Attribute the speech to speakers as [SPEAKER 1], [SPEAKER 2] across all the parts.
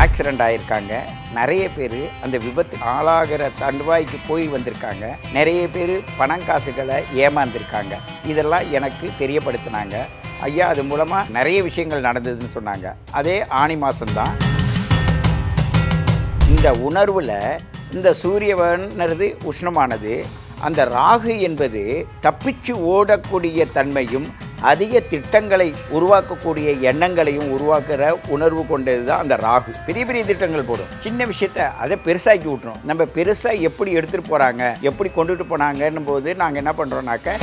[SPEAKER 1] Accident ஆகியிருக்காங்க நிறைய பேர் அந்த விபத்து ஆளாகிற தண்டுவாய்க்கு போய் வந்திருக்காங்க. நிறைய பேர் பணம் காசுகளை ஏமாந்திருக்காங்க. இதெல்லாம் எனக்கு தெரியப்படுத்தினாங்க. ஐயா அது மூலமாக நிறைய விஷயங்கள் நடந்ததுன்னு சொன்னாங்க. அதே ஆணி மாதம்தான் இந்த உணர்வில் இந்த சூரியவன்றது உஷ்ணமானது அந்த ராகு என்பது தப்பிச்சு ஓடக்கூடிய தன்மையும் அதிக திட்டங்களை உருவாக்கக்கூடிய எண்ணங்களையும் உருவாக்குற உணர்வு கொண்டது தான் அந்த ராகு. பெரிய பெரிய திட்டங்கள் போடும். சின்ன விஷயத்த அதை பெருசாக்கி விட்டுரும். நம்ம பெருசாக எப்படி எடுத்துகிட்டு போகிறாங்க எப்படி கொண்டுட்டு போனாங்கன்னும் போது நாங்கள் என்ன பண்ணுறோன்னாக்க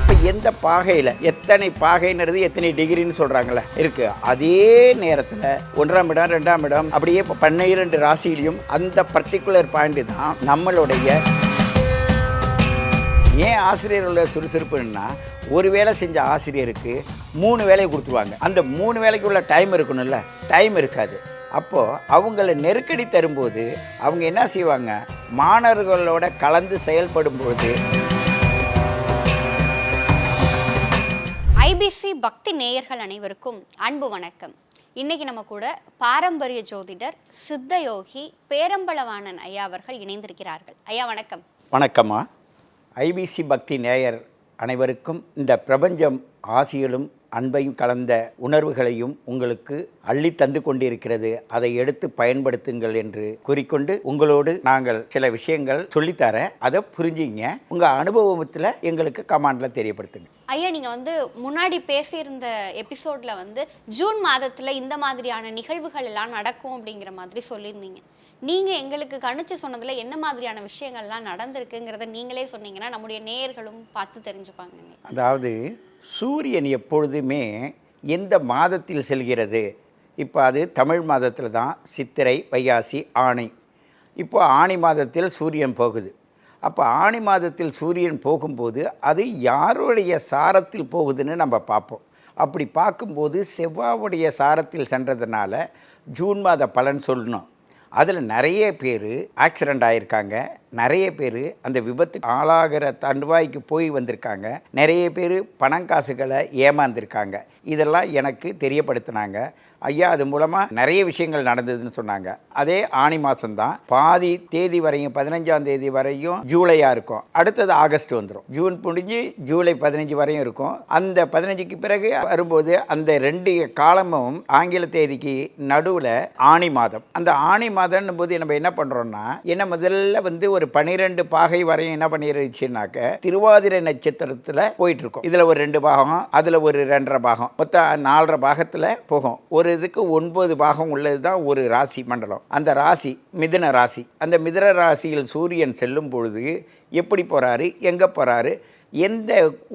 [SPEAKER 1] இப்போ எந்த பாகையில் எத்தனை பாகைன்றது எத்தனை டிகிரின்னு சொல்கிறாங்களே இருக்கு. அதே நேரத்தில் ஒன்றாம் இடம் ரெண்டாம் இடம் அப்படியே இப்போ பன்னிரண்டு ராசியிலையும் அந்த பர்டிகுலர் பாயிண்ட் தான் நம்மளுடைய ஏன் ஆசிரியர்களோட சுறுசுறுப்புன்னா ஒரு வேலை செஞ்ச ஆசிரியருக்கு மூணு வேலையை கொடுத்துருவாங்க. அந்த மூணு வேலைக்கு உள்ள டைம் இருக்கணும்ல டைம் இருக்காது. அப்போது அவங்கள நெருக்கடி தரும்போது அவங்க என்ன செய்வாங்க? மாணவர்களோட கலந்து செயல்படும் பொழுது
[SPEAKER 2] ஐபிசி பக்தி நேயர்கள் அனைவருக்கும் அன்பு வணக்கம். இன்னைக்கு நம்ம கூட பாரம்பரிய ஜோதிடர் சித்த யோகி பேரம்பளவாணன் ஐயா அவர்கள் இணைந்திருக்கிறார்கள். ஐயா வணக்கம்.
[SPEAKER 1] வணக்கம்மா. ஐபிசி பக்தி நேயர் அனைவருக்கும் இந்த பிரபஞ்சம் ஆசியலும் அன்பையும் கலந்த உணர்வுகளையும் உங்களுக்கு அள்ளி தந்து கொண்டிருக்கிறது. அதை எடுத்து பயன்படுத்துங்கள் என்று கூறிக்கொண்டு உங்களோடு நாங்கள் சில விஷயங்கள் சொல்லித்தரேன். அதை புரிஞ்சிங்க. உங்கள் அனுபவத்தில் எங்களுக்கு கமாண்டில் தெரியப்படுத்துங்க.
[SPEAKER 2] ஐயா நீங்க வந்து முன்னாடி பேசியிருந்த எபிசோட்ல வந்து ஜூன் மாதத்துல இந்த மாதிரியான நிகழ்வுகள் எல்லாம் நடக்கும் அப்படிங்கிற மாதிரி சொல்லியிருந்தீங்க. நீங்க எங்களுக்கு கணிச்சு சொன்னதுல என்ன மாதிரியான விஷயங்கள்லாம் நடந்திருக்குங்கிறத நீங்களே சொன்னீங்கன்னா நம்முடைய நேயர்களும் பார்த்து தெரிஞ்சுப்பாங்க
[SPEAKER 1] அதாவது சூரியன் எப்பொழுதுமே எந்த மாதத்தில் செல்கிறது? இப்போ அது தமிழ் மாதத்தில் தான் சித்திரை வையாசி ஆணை. இப்போ ஆணி மாதத்தில் சூரியன் போகுது. அப்போ ஆணி மாதத்தில் சூரியன் போகும்போது அது யாருடைய சாரத்தில் போகுதுன்னு நம்ம பார்ப்போம். அப்படி பார்க்கும்போது செவ்வாவுடைய சாரத்தில் சென்றதுனால ஜூன் மாத பலன் சொல்லணும். அதில் நிறைய பேர் ஆக்சிடெண்ட் ஆகியிருக்காங்க நிறைய பேர் அந்த விபத்து ஆளாகிற தண்டுவாய்க்கு போய் வந்திருக்காங்க. நிறைய பேர் பணம் காசுகளை ஏமாந்திருக்காங்க. இதெல்லாம் எனக்கு தெரியப்படுத்தினாங்க. ஐயா அது மூலமாக நிறைய விஷயங்கள் நடந்ததுன்னு சொன்னாங்க. அதே ஆணி மாதம்தான் பாதி தேதி வரையும் பதினஞ்சாம் தேதி வரையும் ஜூலையாக இருக்கும். அடுத்தது ஆகஸ்ட் வந்துடும் ஜூன் முடிஞ்சு ஜூலை பதினஞ்சு வரையும் இருக்கும். அந்த பதினஞ்சுக்கு பிறகு வரும்போது அந்த ரெண்டு காலமும் ஆங்கில தேதிக்கு நடுவில் ஆணி மாதம். அந்த ஆணி மாதம்னும் போது நம்ம என்ன பண்ணுறோம்னா என்ன முதல்ல வந்து ஒரு ஒரு பனிரெண்டு பாகை வரையும் என்ன பண்ணிருச்சுனாக்க திருவாதிரை நட்சத்திரத்தில் போயிட்டு இருக்கும் இதில் ஒரு ரெண்டு பாகம் அதில் ஒரு ரெண்டரை பாகம். மொத்தம் நாலரை பாகத்தில் போகும். ஒரு இதுக்கு ஒன்பது பாகம் உள்ளது தான் ஒரு ராசி மண்டலம். அந்த ராசி மிதுன ராசி. அந்த மிதுன ராசியில் சூரியன் செல்லும் பொழுது எப்படி போகிறாரு எங்கே போகிறாரு எந்த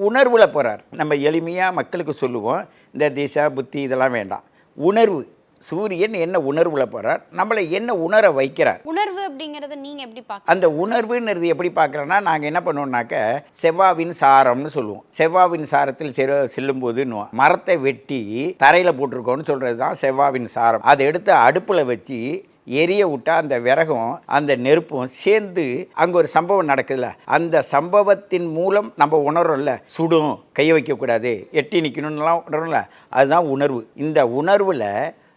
[SPEAKER 1] உணர்வில் போகிறார் நம்ம எளிமையாக மக்களுக்கு சொல்லுவோம் இந்த திசா புத்தி இதெல்லாம் வேண்டாம். உணர்வு. சூரியன் என்ன உணர்வில் போகிறார் நம்மளை என்ன உணர வைக்கிறார்?
[SPEAKER 2] உணர்வு அப்படிங்கறத நீங்க எப்படி பார்க்க
[SPEAKER 1] அந்த உணர்வுன்றது எப்படி பார்க்குறோன்னா நாங்கள் என்ன பண்ணுவோம்னாக்க செவ்வாவின் சாரம்னு சொல்லுவோம். செவ்வாவின் சாரத்தில் செரு செல்லும்போதுன்னுவோம் மரத்தை வெட்டி தரையில் போட்டிருக்கோன்னு சொல்கிறது தான் செவ்வாவின் சாரம். அதை எடுத்து அடுப்பில் வச்சு எரிய விட்டா அந்த விறகும் அந்த நெருப்பும் சேர்ந்து அங்கே ஒரு சம்பவம் நடக்குதுல்ல. அந்த சம்பவத்தின் மூலம் நம்ம உணர்றோம்ல சுடும் கையை வைக்கக்கூடாது எட்டி நிற்கணும்லாம் உணர்றோம்ல அதுதான் உணர்வு. இந்த உணர்வில்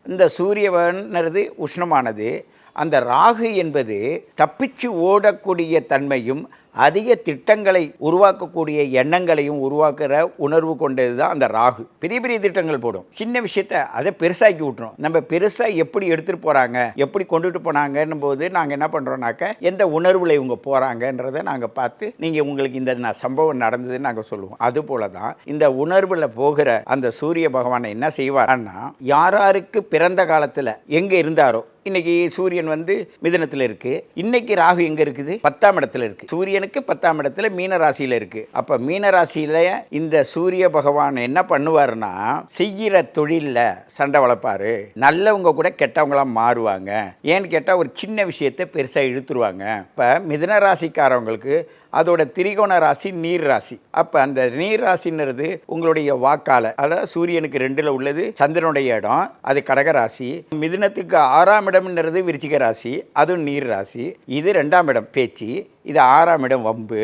[SPEAKER 1] இந்த சூரியவன்றது உஷ்ணமானது அந்த ராகு என்பது தப்பிச்சு ஓடக்கூடிய தன்மையும் அதிக திட்டங்களை உருவாக்கக்கூடிய எண்ணங்களையும் உருவாக்குற உணர்வு கொண்டது தான் அந்த ராகு. பெரிய பெரிய திட்டங்கள் போடும். சின்ன விஷயத்த அதை பெருசாக்கி விட்டுரும். நம்ம பெருசாக எப்படி எடுத்துகிட்டு போகிறாங்க எப்படி கொண்டுட்டு போனாங்கன்னும் போது நாங்கள் என்ன பண்ணுறோம்னாக்க எந்த உணர்வில் இவங்க போகிறாங்கன்றதை நாங்கள் பார்த்து நீங்கள் உங்களுக்கு இந்த சம்பவம் நடந்ததுன்னு நாங்கள் சொல்லுவோம். அது போல தான் இந்த உணர்வில் போகிற அந்த சூரிய பகவானை என்ன செய்வார்னா யாராருக்கு பிறந்த காலத்தில் எங்கே இருந்தாரோ இன்னைக்கு சூரியன் வந்து மிதுனத்தில் இருக்கு. இன்னைக்கு ராகு எங்க இருக்குது? பத்தாம் இடத்துல இருக்கு. சூரியனுக்கு இருக்குது பத்தாம் இடத்துல மீனராசியில் இருக்குது அப்போ மீனராசியில் இந்த சூரிய பகவான் என்ன பண்ணுவாருன்னா செய்கிற தொழிலில் சண்டை வளர்ப்பார். நல்லவங்க கூட கெட்டவங்களாம் மாறுவாங்க. ஏன்னு கேட்டால் ஒரு சின்ன விஷயத்தை பெருசாக இழுத்துருவாங்க. இப்போ மிதுன ராசிக்காரவங்களுக்கு அதோட திரிகோண ராசி நீர் ராசி. அப்போ அந்த நீர் ராசின்றது உங்களுடைய வாக்கால அதாவது சூரியனுக்கு ரெண்டில் உள்ளது சந்திரனுடைய இடம் அது கடக ராசி. மிதுனத்துக்கு ஆறாம் இடம்ன்றது விருச்சிக ராசி அதுவும் நீர் ராசி. இது ரெண்டாம் இடம் பேச்சு இது ஆறாம் இடம் வம்பு.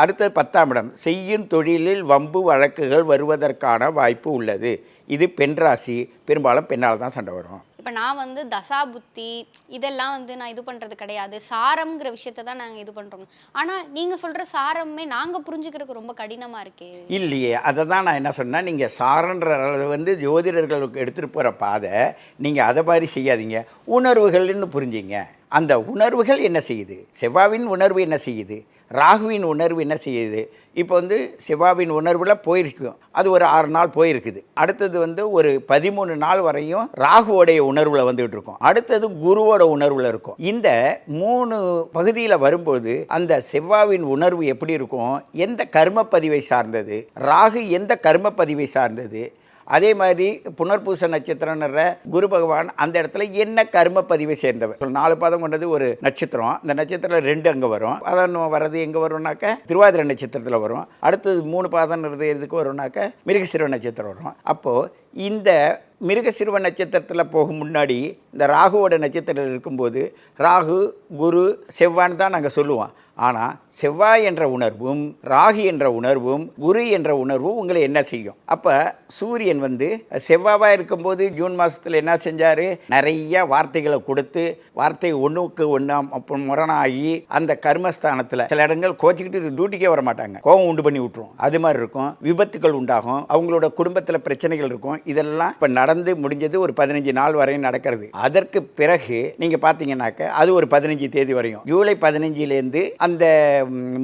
[SPEAKER 1] அடுத்தது பத்தாம் இடம் செய்யும் தொழிலில் வம்பு வழக்குகள் வருவதற்கான வாய்ப்பு உள்ளது. இது பெண் ராசி பெரும்பாலும் பெண்ணால் தான் சண்டை வரும்.
[SPEAKER 2] இப்போ நான் வந்து தசா புத்தி இதெல்லாம் வந்து நான் இது பண்ணுறது கிடையாது. சாரம்ங்கிற விஷயத்தை தான் நாங்கள் இது பண்ணுறோம் ஆனால் நீங்கள் சொல்கிற சாரமே நாங்கள் புரிஞ்சுக்கிறதுக்கு ரொம்ப கடினமாக இருக்கே.
[SPEAKER 1] இல்லையே அதை தான் நான் என்ன சொன்னேன் நீங்கள் சாரன்ற அளவு வந்து ஜோதிடர்களுக்கு எடுத்துகிட்டு போகிற பாதை நீங்கள் அதை மாதிரி செய்யாதீங்க. உணர்வுகள்னு புரிஞ்சிங்க. அந்த உணர்வுகள் என்ன செய்யுது? செவ்வாவின் உணர்வு என்ன செய்யுது? ராகுவின் உணர்வு என்ன செய்யுது? இப்போ வந்து செவ்வாவின் உணர்வில் போயிருக்கும் அது ஒரு ஆறு நாள் போயிருக்குது. அடுத்தது வந்து ஒரு பதிமூணு நாள் வரையும் ராகுவோடைய உணர்வில் வந்துகிட்டு இருக்கும். அடுத்தது குருவோட உணர்வில் இருக்கும். இந்த மூணு பகுதியில் வரும்போது அந்த செவ்வாவின் உணர்வு எப்படி இருக்கும்? எந்த கர்ம பதிவை சார்ந்தது? ராகு எந்த கர்ம பதிவை சார்ந்தது? அதே மாதிரி புனர்பூச நட்சத்திரம்ன்ற குரு பகவான் அந்த இடத்துல என்ன கர்ம பதிவை சேர்ந்தவர்? நாலு பாதம் கொண்டது ஒரு நட்சத்திரம். அந்த நட்சத்திரம் ரெண்டு அங்கே வரும். அதான் வர்றது எங்கே வரும்னாக்க? திருவாதிரை நட்சத்திரத்தில் வரும். அடுத்தது மூணு பாதம்ன்றது எதுக்கு வரும்னாக்க? மிருகசிறுவ நட்சத்திரம் வரும். அப்போது இந்த மிருகசிறுவ நட்சத்திரத்தில் போகும் முன்னாடி இந்த ராகுவோட நட்சத்திரம் இருக்கும்போது ராகு குரு செவ்வான்னு தான் நாங்கள் சொல்லுவோம். ஆனால் செவ்வாய் என்ற உணர்வும் ராகு என்ற உணர்வும் குரு என்ற உணர்வும் உங்களை என்ன செய்யும்? அப்போ சூரியன் வந்து செவ்வாவாக இருக்கும்போது ஜூன் மாதத்தில் என்ன செஞ்சார்? நிறைய வார்த்தைகளை கொடுத்து வார்த்தை ஒன்றுக்கு ஒன்றா அப்போ முரணாகி அந்த கர்மஸ்தானத்தில் சில இடங்கள் கோச்சிக்கிட்டு டியூட்டிக்கே வர மாட்டாங்க கோவம் உண்டு பண்ணி விட்ருவோம் அது மாதிரி இருக்கும். விபத்துகள் உண்டாகும். அவங்களோட குடும்பத்தில் பிரச்சனைகள் இருக்கும். இதெல்லாம் இப்போ நடந்து முடிஞ்சது ஒரு பதினஞ்சு நாள் வரையும் நடக்கிறது. அதற்கு பிறகு நீங்கள் பார்த்தீங்கன்னாக்க அது ஒரு பதினஞ்சு தேதி வரையும். ஜூலை பதினஞ்சுலேருந்து அந்த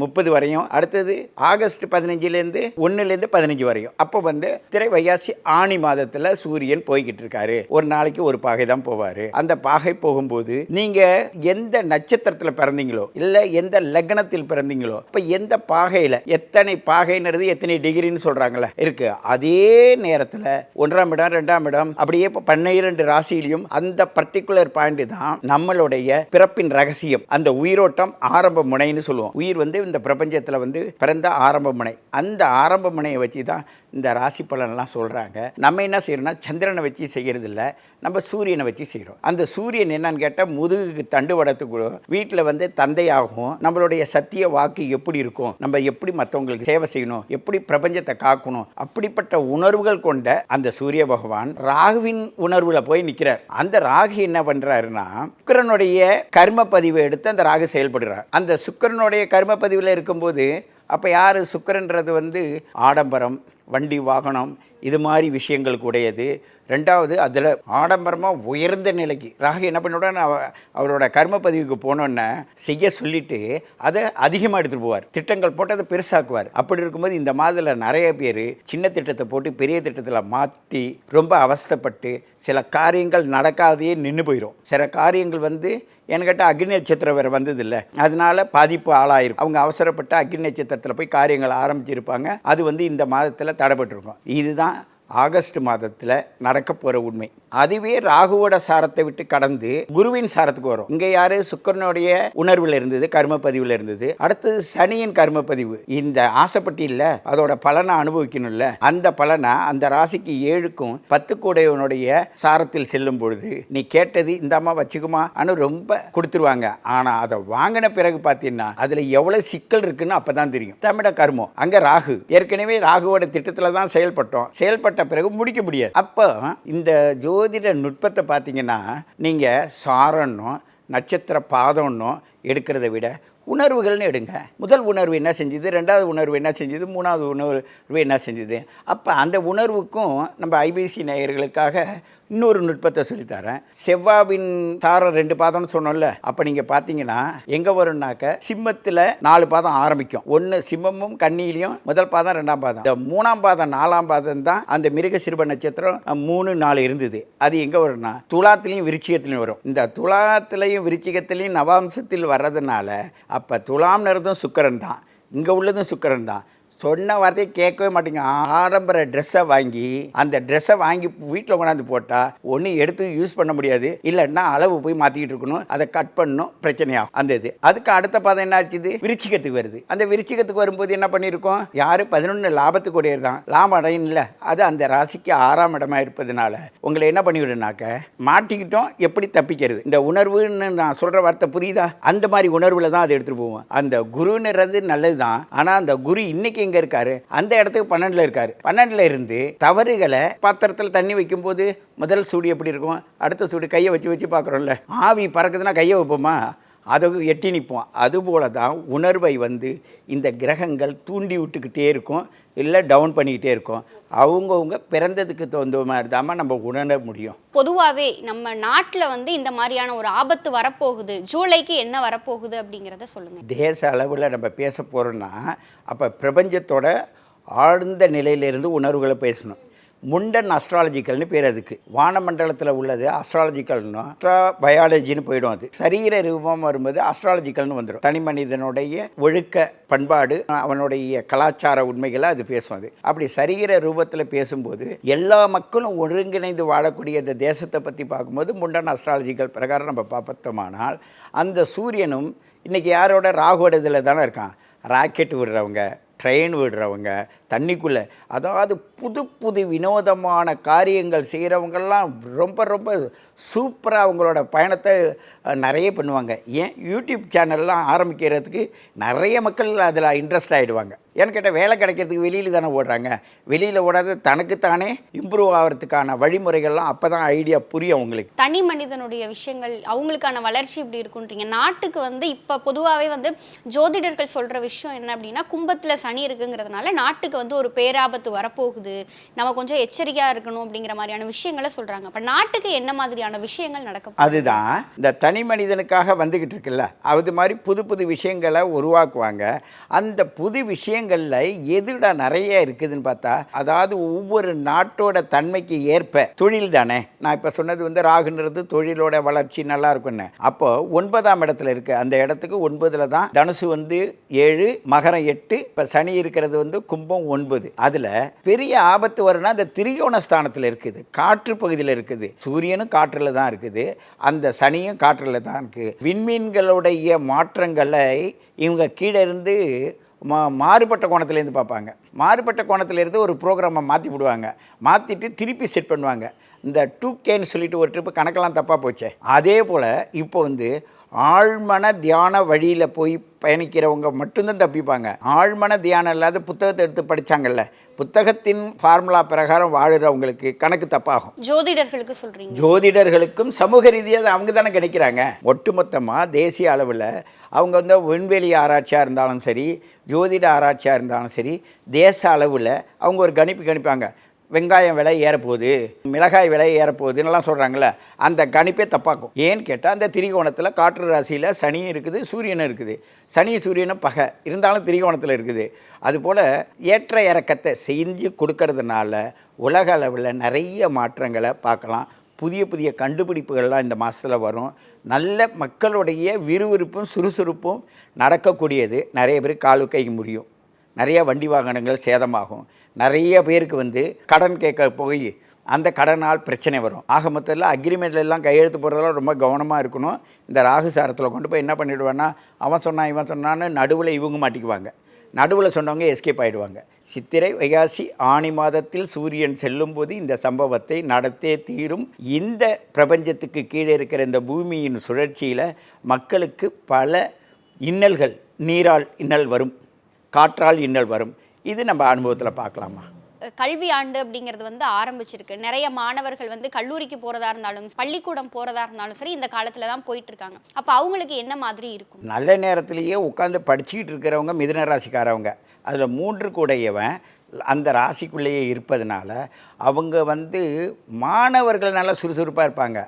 [SPEAKER 1] முப்பது வரையும். அடுத்தது ஆகஸ்ட் பதினஞ்சுலேருந்து ஒன்றுலேருந்து பதினஞ்சு வரையும். அப்போ வந்து திரை வையாசி ஆணி மாதத்தில் சூரியன் போய்கிட்டு இருக்காரு. ஒரு நாளைக்கு ஒரு பாகை தான் போவார். அந்த பாகை போகும்போது நீங்கள் எந்த நட்சத்திரத்தில் பிறந்தீங்களோ இல்லை எந்த லக்னத்தில் பிறந்தீங்களோ இப்போ எந்த பாகையில் எத்தனை பாகைன்றது எத்தனை டிகிரின்னு சொல்கிறாங்களே இருக்கு. அதே நேரத்தில் ஒன்றாம் இடம் ரெண்டாம் இடம் அப்படியே இப்போ பன்னிரண்டு ராசியிலையும் அந்த பர்டிகுலர் பாயிண்ட் தான் நம்மளுடைய பிறப்பின் ரகசியம். அந்த உயிரோட்டம் ஆரம்ப முனைன்னு சொல்லுவோம். உயிர் வந்து இந்த பிரபஞ்சத்தில் வந்து பிறந்த ஆரம்ப முனை. அந்த ஆரம்ப முனையை வச்சு தான் இந்த ராசி பலன்லாம் சொல்கிறாங்க நம்ம என்ன செய்கிறோம்னா சந்திரனை வச்சு செய்கிறது இல்லை நம்ம சூரியனை வச்சு செய்கிறோம் அந்த சூரியன் என்னன்னு கேட்டால் முதுகுக்கு தண்டுவடத்துக்கு வீட்டில் வந்து தந்தையாகும். நம்மளுடைய சத்திய வாக்கு எப்படி இருக்கும்? நம்ம எப்படி மற்றவங்களுக்கு சேவை செய்யணும்? எப்படி பிரபஞ்சத்தை காக்கணும்? அப்படிப்பட்ட உணர்வுகள் கொண்ட அந்த சூரிய பகவான் ராகுவின் உணர்வில் போய் நிற்கிறார் அந்த ராகு என்ன பண்ணுறாருன்னா சுக்கிரனுடைய கர்ம பதிவை எடுத்து அந்த ராகு செயல்படுறார். அந்த சுக்கிரனுடைய கர்ம பதிவில் இருக்கும்போது அப்போ யார்? சுக்கிரன்றது வந்து ஆடம்பரம் வண்டி வாகனம் இது மாதிரி விஷயங்களுக்கு உடையது. ரெண்டாவது அதில் ஆடம்பரமாக உயர்ந்த நிலைக்கு ராகு என்ன பண்ணிவிட அவரோட கர்ம பதிவுக்கு போனோன்னே செய்ய சொல்லிட்டு அதை அதிகமாக எடுத்துகிட்டு போவார். திட்டங்கள் போட்டு அதை பெருசாக்குவார். அப்படி இருக்கும்போது இந்த மாதத்தில் நிறைய பேர் சின்ன திட்டத்தை போட்டு பெரிய திட்டத்தில் மாற்றி ரொம்ப அவஸ்தைப்பட்டு சில காரியங்கள் நடக்காதையே நின்று போயிடும் சில காரியங்கள் வந்து என்கிட்ட அக்னி நட்சத்திரம் வேறு வந்ததில்லை. அதனால பாதிப்பு ஆளாயிருக்கும் அவங்க அவசரப்பட்டு அக்னி நட்சத்திரத்தில் போய் காரியங்கள் ஆரம்பிச்சிருப்பாங்க. அது வந்து இந்த மாதத்தில் தடைப்பட்டிருக்கும் இதுதான் ஆகஸ்ட் மாதத்தில் நடக்க போகிற உண்மை. அதுவே ராகுவோட சாரத்தை விட்டு கடந்து குருவின் சாரத்துக்கு வரும். இங்கே யாரு? சுக்கரனுடைய உணர்வில் இருந்தது கர்ம பதிவில் இருந்தது. அடுத்தது சனியின் கரும பதிவு இந்த ஆசைப்பட்டி இல்லை அதோட பலனை அனுபவிக்கணும்ல. அந்த பலனை அந்த ராசிக்கு ஏழுக்கும் பத்து கூடையவனுடைய சாரத்தில் செல்லும் பொழுது நீ கேட்டது இந்த அம்மா வச்சுக்குமா? அனு ரொம்ப கொடுத்துருவாங்க. ஆனால் அதை வாங்கின பிறகு பார்த்தீங்கன்னா அதில் எவ்வளோ சிக்கல் இருக்குன்னு அப்போ தான் தெரியும். தமிழ கர்மம். அங்கே ராகு. ஏற்கனவே ராகுவோட திட்டத்தில் தான் செயல்பட்டோம். செயல்பட்ட பிறகு முடிக்க முடியாது. அப்போ இந்த ஜோதிட நுட்பத்தை பார்த்தீங்கன்னா நீங்கள் சாரணும் நட்சத்திர பாதம்னும் எடுக்கிறத விட உணர்வுகள்னு எடுங்க. முதல் உணர்வு என்ன செஞ்சுது? ரெண்டாவது உணர்வு என்ன செஞ்சுது? மூணாவது உணர்வு என்ன செஞ்சுது? அப்போ அந்த உணர்வுக்கும் நம்ம ஐபிசி நேயர்களுக்காக இன்னொரு நுட்பத்தை சொல்லித்தரேன். செவ்வாவின் தாரம் ரெண்டு பாதம்னு சொன்னோம்ல அப்போ நீங்கள் பார்த்தீங்கன்னா எங்கே வரும்னாக்க சிம்மத்தில் நாலு பாதம் ஆரம்பிக்கும். ஒன்று சிம்மமும் கண்ணியிலையும் முதல் பாதம் ரெண்டாம் பாதம். இந்த மூணாம் பாதம் நாலாம் பாதம் தான் அந்த மிருக சிறுப நட்சத்திரம் மூணு நாலு இருந்தது. அது எங்கே வரும்னா துலாத்திலையும் விருச்சிகத்திலையும் வரும். இந்த துலாத்துலையும் விருச்சிகத்திலையும் நவாம்சத்தில் வர்றதுனால அப்போ துலாம் நிறதும் சுக்கரன் தான். இங்கே உள்ளதும் சுக்கிரன் தான். சொன்ன வார்த்தையை கேட்கவே மாட்டேங்க. ஆடம்பர ட்ரெஸ்ஸை வாங்கி அந்த ட்ரெஸ்ஸை வாங்கி வீட்டில் கொண்டாந்து போட்டால் ஒன்று எடுத்து யூஸ் பண்ண முடியாது. இல்லைன்னா அளவு போய் மாற்றிக்கிட்டு இருக்கணும். அதை கட் பண்ணணும். பிரச்சனையாகும். அந்த இது. அதுக்கு அடுத்த பாதம் என்ன ஆச்சுது விருச்சிகத்துக்கு வருது. அந்த விருச்சிகத்துக்கு வரும்போது என்ன பண்ணியிருக்கோம்? யார்? பதினொன்று லாபத்துக்கு உடையது தான். லாபம் அடையும் இல்லை அது அந்த ராசிக்கு ஆறாம் இடமா இருப்பதனால உங்களை என்ன பண்ணிவிடுனாக்க மாட்டிக்கிட்டோம். எப்படி தப்பிக்கிறது? இந்த உணர்வுன்னு நான் சொல்கிற வார்த்தை புரியுதா? அந்த மாதிரி உணர்வில் தான் அதை எடுத்துகிட்டு போவோம். அந்த குருன்றது நல்லது தான் ஆனால் அந்த குரு இன்னைக்கு எங்கே இருக்காரு? அந்த இடத்துக்கு பன்னெண்டில் இருக்காரு. பன்னெண்டில் இருந்து தவறுகளை பாத்திரத்தில் தண்ணி வைக்கும்போது முதல் சூடு எப்படி இருக்கும்? அடுத்த சூடு கையை வச்சு வச்சு பார்க்குறோம்ல. ஆவி பறக்குதுன்னா கையை வைப்போமா? அதை எட்டி நிற்போம் அதுபோல தான் உணர்வை வந்து இந்த கிரகங்கள் தூண்டி விட்டுக்கிட்டே இருக்கும் இல்லை டவுன் பண்ணிக்கிட்டே இருக்கும். அவங்கவுங்க பிறந்ததுக்கு தகுந்த மாதிரி தான் நம்ம உணர முடியும்.
[SPEAKER 2] பொதுவாகவே நம்ம நாட்டில் வந்து இந்த மாதிரியான ஒரு ஆபத்து வரப்போகுது. ஜூலைக்கு என்ன வரப்போகுது அப்படிங்கிறத சொல்லுங்க.
[SPEAKER 1] தேச அளவில் நம்ம பேச போகிறோன்னா அப்போ பிரபஞ்சத்தோட ஆழ்ந்த நிலையிலிருந்து உணர்வுகளை பேசணும். முண்டன் அஸ்ட்ராலஜிக்கல்னு பேர் அதுக்கு. வானமண்டலத்தில் உள்ளது அஸ்ட்ராலஜிக்கல்னு அஸ்ட்ரா பயாலஜின்னு போயிடும் அது. சரீர ரூபம் வரும்போது அஸ்ட்ராலஜிக்கல்னு வந்துடும் தனி மனிதனுடைய ஒழுக்க பண்பாடு அவனுடைய கலாச்சார உண்மைகளை அது பேசும் அது. அப்படி சரீர ரூபத்தில் பேசும்போது எல்லா மக்களும் ஒருங்கிணைந்து வாழக்கூடிய இந்த தேசத்தை பற்றி பார்க்கும்போது முண்டன் அஸ்ட்ராலஜிக்கல் பிரகாரம் நம்ம பார்த்தோமானால் அந்த சூரியனும் இன்றைக்கி யாரோட ராகுவோட இதில் தானே இருக்கான். ராக்கெட் விடுறவங்க ட்ரெயின் விடுறவங்க தண்ணிக்குள்ளே. அதாவது புது புது வினோதமான காரியங்கள் செய்கிறவங்கெல்லாம் ரொம்ப ரொம்ப சூப்பராக அவங்களோட பயணத்தை நிறைய பண்ணுவாங்க. ஏன்? யூடியூப் சேனல்லாம் ஆரம்பிக்கிறதுக்கு நிறைய மக்கள் அதில் இன்ட்ரெஸ்ட் ஆகிடுவாங்க ஏன்னு கேட்டால் வேலை கிடைக்கிறதுக்கு வெளியில் தானே ஓடுறாங்க. வெளியில் ஓடாத தனக்குத்தானே இம்ப்ரூவ் ஆகிறதுக்கான வழிமுறைகள்லாம் அப்போ தான் ஐடியா புரியும் அவங்களுக்கு.
[SPEAKER 2] தனி மனிதனுடைய விஷயங்கள் அவங்களுக்கான வளர்ச்சி இப்படி இருக்குன்றீங்க? நாட்டுக்கு வந்து இப்போ பொதுவாகவே வந்து ஜோதிடர்கள் சொல்கிற விஷயம் என்ன அப்படின்னா கும்பத்தில் சனி இருக்குங்கிறதுனால நாட்டுக்கு வந்து ஒரு பேராபத்து வரப்போகுது. நம்ம கொஞ்சம் எச்சரிக்கையாக இருக்கணும் அப்படிங்கிற மாதிரியான விஷயங்களை சொல்கிறாங்க அப்போ நாட்டுக்கு என்ன மாதிரியான விஷயங்கள் நடக்கும்
[SPEAKER 1] அதுதான் இந்த தனி மனிதனுக்காக வந்துக்கிட்டு இருக்குல்ல? அது மாதிரி புது புது விஷயங்களை உருவாக்குவாங்க. அந்த புது விஷயங்களில் எதுடா நிறைய இருக்குதுன்னு பார்த்தா அதாவது ஒவ்வொரு நாட்டோட தன்மைக்கு ஏற்ப தொழில் தானே? நான் இப்போ சொன்னது வந்து ராகுன்றது தொழிலோட வளர்ச்சி நல்லா இருக்கும்னு. அப்போ ஒன்பதாம் இடத்துல இருக்கு. அந்த இடத்துக்கு ஒன்பதுல தான் தனுசு வந்து ஏழு மகரம் எட்டு இப்போ சனி இருக்கிறது வந்து கும்பம் ஒன்பது. அதில் பெரிய ஆபத்து வரும்னா அந்த திரிகோண ஸ்தானத்தில் இருக்குது. காற்று பகுதியில் இருக்குது. சூரியனும் காற்றில் தான் இருக்குது. அந்த சனியும் காற்றில் தான் இருக்குது விண்மீன்களுடைய மாற்றங்களை இவங்க கீழே இருந்து மா மாறுபட்ட கோணத்துலேருந்து பார்ப்பாங்க. மாறுபட்ட கோணத்துலேருந்து ஒரு ப்ரோக்ராமை மாற்றி விடுவாங்க. மாற்றிட்டு திருப்பி செட் பண்ணுவாங்க. இந்த டூ கேன்னு சொல்லிட்டு ஒரு ட்ரிப்பு கணக்கெல்லாம் தப்பாக போச்சே. அதே போல் இப்போ வந்து ஆழ்மன தியான வழியில் போய் பயணிக்கிறவங்க மட்டும்தான் தப்பிப்பாங்க. ஆழ்மன தியானம் இல்லாத புத்தகத்தை எடுத்து படிச்சாங்கல்ல புத்தகத்தின் ஃபார்முலா பிரகாரம் வாழுறவங்களுக்கு கணக்கு தப்பாகும்.
[SPEAKER 2] ஜோதிடர்களுக்கு சொல்கிறீங்க
[SPEAKER 1] ஜோதிடர்களுக்கும் சமூக ரீதியாக அவங்க தானே கிடைக்கிறாங்க ஒட்டுமொத்தமாக தேசிய அளவில் அவங்க வந்து விண்வெளி ஆராய்ச்சியாக இருந்தாலும் சரி ஜோதிட ஆராய்ச்சியாக இருந்தாலும் சரி தேச அளவில் அவங்க ஒரு கணிப்பு கணிப்பாங்க. வெங்காயம் விலை ஏறப்போகுது மிளகாய் விலை ஏறப்போகுதுன்னெல்லாம் சொல்கிறாங்களே அந்த கணிப்பே தப்பாக்கும். ஏன்னு கேட்டால் அந்த திரிகோணத்தில் காற்று ராசியில் சனியும் இருக்குது சூரியனும் இருக்குது. சனி சூரியனும் பகை. இருந்தாலும் திரிகோணத்தில் இருக்குது. அதுபோல் ஏற்ற இறக்கத்தை செஞ்சு கொடுக்கறதுனால உலக அளவில் நிறைய மாற்றங்களை பார்க்கலாம். புதிய புதிய கண்டுபிடிப்புகள்லாம் இந்த மாதத்தில் வரும். நல்ல மக்களுடைய விறுவிறுப்பும் சுறுசுறுப்பும் நடக்கக்கூடியது. நிறைய பேர் கால் கை முடியும். நிறைய வண்டி வாகனங்கள் சேதமாகும். நிறைய பேருக்கு வந்து கடன் கேட்க போய் அந்த கடனால் பிரச்சனை வரும். ஆக மொத்தத்தில் அக்ரிமெண்ட்ல எல்லாம் கையெழுத்து போடுறதெல்லாம் ரொம்ப கவனமாக இருக்கணும். இந்த ராகு சாரத்தில் கொண்டு போய் என்ன பண்ணிவிடுவேன்னா அவன் சொன்னான் இவன் சொன்னான்னு நடுவில் இவங்க மாட்டிக்குவாங்க. நடுவில் சொன்னவங்க எஸ்கேப் ஆகிடுவாங்க சித்திரை வைகாசி ஆணி மாதத்தில் சூரியன் செல்லும்போது இந்த சம்பவத்தை நடத்தே தீரும். இந்த பிரபஞ்சத்துக்கு கீழே இருக்கிற இந்த பூமியின் சுழற்சியில் மக்களுக்கு பல இன்னல்கள் நீரால் இன்னல் வரும். காற்றால் இன்னல் வரும். இது நம்ம அனுபவத்தில் பார்க்கலாமா?
[SPEAKER 2] கல்வி ஆண்டு அப்படிங்கிறது வந்து ஆரம்பிச்சிருக்கு. நிறைய மாணவர்கள் வந்து கல்லூரிக்கு போறதா இருந்தாலும் பள்ளிக்கூடம் போறதா இருந்தாலும் சரி இந்த காலத்துல தான் போயிட்டு இருக்காங்க அப்ப அவங்களுக்கு என்ன மாதிரி இருக்கும்?
[SPEAKER 1] நல்ல நேரத்திலேயே உட்காந்து படிச்சுக்கிட்டு இருக்கிறவங்க மிதுன ராசிக்காரவங்க. அதில் மூன்று கூடையவன் அந்த ராசிக்குள்ளேயே இருப்பதனால அவங்க வந்து மாணவர்கள் நல்லா சுறுசுறுப்பாக இருப்பாங்க.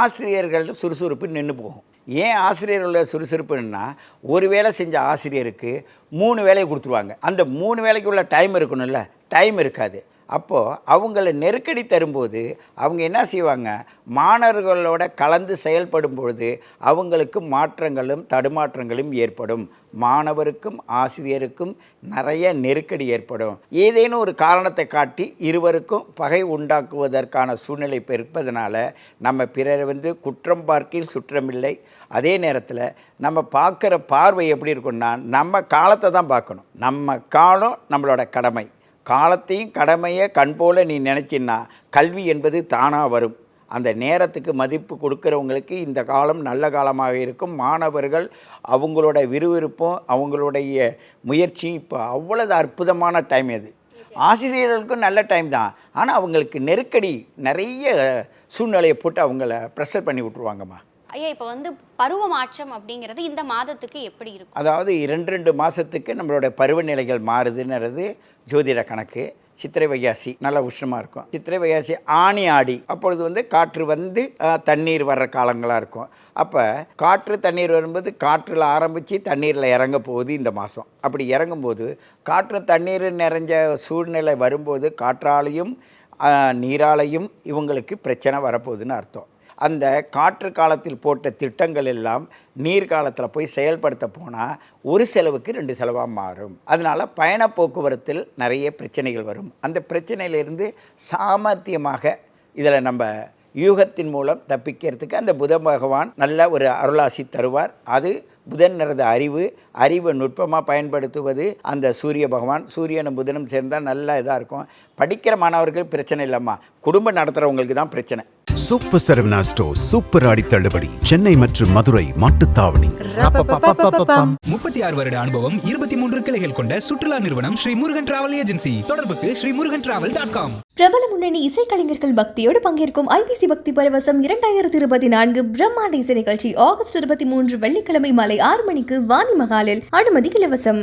[SPEAKER 1] ஆசிரியர்கள் சுறுசுறுப்பு நின்று போகும். ஏன் ஆசிரியர்களோட சுறுசுறுப்புன்னா ஒரு வேலை செஞ்ச ஆசிரியருக்கு மூணு வேலையை கொடுத்துருவாங்க. அந்த மூணு வேலைக்கு உள்ள டைம் இருக்கணும்ல டைம் இருக்காது. அப்போது அவங்கள நெருக்கடி தரும்போது அவங்க என்ன செய்வாங்க? மாணவர்களோட கலந்து செயல்படும் பொழுது அவங்களுக்கு மாற்றங்களும் தடுமாற்றங்களும் ஏற்படும். மாணவருக்கும் ஆசிரியருக்கும் நிறைய நெருக்கடி ஏற்படும். ஏதேனும் ஒரு காரணத்தை காட்டி இருவருக்கும் பகை உண்டாக்குவதற்கான சூழ்நிலை இருப்பதனால நம்ம பிறரை வந்து குற்றம் பார்க்கில் சுற்றமில்லை. அதே நேரத்தில் நம்ம பார்க்குற பார்வை எப்படி இருக்கும்னா நம்ம காலத்தை தான் பார்க்கணும். நம்ம காலம் நம்மளோட கடமை. காலத்தையும் கடமையை கண் போல நீ நினச்சின்னா கல்வி என்பது தானாக வரும். அந்த நேரத்துக்கு மதிப்பு கொடுக்குறவங்களுக்கு இந்த காலம் நல்ல காலமாக இருக்கும். மாணவர்கள் அவங்களோட விறுவிறுப்பும் அவங்களுடைய முயற்சியும் இப்போ அவ்வளவு அற்புதமான டைம் இது ஆசிரியர்களுக்கும் நல்ல டைம் தான். ஆனால் அவங்களுக்கு நெருக்கடி நிறைய சூழ்நிலையை போட்டு அவங்கள ப்ரெஷர் பண்ணி விட்ருவாங்கம்மா
[SPEAKER 2] ஐயா இப்போ வந்து பருவ மாற்றம் அப்படிங்கிறது இந்த மாதத்துக்கு எப்படி இருக்கும்?
[SPEAKER 1] அதாவது இரண்டு ரெண்டு மாதத்துக்கு நம்மளோட பருவநிலைகள் மாறுதுன்றது ஜோதிட கணக்கு. சித்திரை வைகாசி நல்ல உஷ்ணமாக இருக்கும். சித்திரை வைகாசி ஆணி ஆடி. அப்பொழுது வந்து காற்று வந்து தண்ணீர் வர்ற காலங்களாக இருக்கும். அப்போ காற்று தண்ணீர் வரும்போது காற்றில் ஆரம்பித்து தண்ணீரில் இறங்க போகுது இந்த மாதம் அப்படி இறங்கும்போது காற்று தண்ணீர் நிறைஞ்ச சூழ்நிலை வரும்போது காற்றாலையும் நீராலையும் இவங்களுக்கு பிரச்சனை வரப்போகுதுன்னு அர்த்தம். அந்த காற்று காலத்தில் போட்ட திட்டங்கள் எல்லாம் நீர் காலத்தில் போய் செயல்படுத்த போனால் ஒரு செலவுக்கு ரெண்டு செலவாக மாறும். அதனால் பயண போக்குவரத்தில் நிறைய பிரச்சனைகள் வரும். அந்த பிரச்சனையிலிருந்து சாமர்த்தியமாக இதில் நம்ம யூகத்தின் மூலம் தப்பிக்கிறதுக்கு அந்த புத பகவான் நல்ல ஒரு அருளாசி தருவார். அது புதன்றது அறிவு அறிவை நுட்பமாக பயன்படுத்துவது அந்த சூரிய பகவான். சூரியனும் புதனும் சேர்ந்தால் நல்ல இதாக இருக்கும். படிக்கிற மாணவர்கள் பிரச்சனை இல்லைம்மா. குடும்பம் நடத்துகிறவங்களுக்கு தான் பிரச்சனை.
[SPEAKER 3] சூப்பர் சரவணா ஸ்டோர் சூப்பர் ஆடி தள்ளுபடி. சென்னை மற்றும் மதுரை மாட்டுத்தாவணி.
[SPEAKER 4] முப்பத்தி ஆறு வருட அனுபவம் இருபத்தி மூன்று கிளைகள் கொண்ட சுற்றுலா நிறுவனம் ஸ்ரீ முருகன் டிராவல் ஏஜென்சி. தொடர்புக்கு Sri Murugan travel dot com.
[SPEAKER 5] பிரபல முன்னணி இசைக்கலைஞர்கள் பக்தியோடு பங்கேற்கும் ஐபிசி பக்தி பரவசம் இரண்டாயிரத்தி இருபத்தி நான்கு பிரம்மாண்ட இசை நிகழ்ச்சி ஆகஸ்ட் இருபத்தி மூன்று வெள்ளிக்கிழமை மாலை ஆறு மணிக்கு வாணி மகாலில் அனுமதி இலவசம்.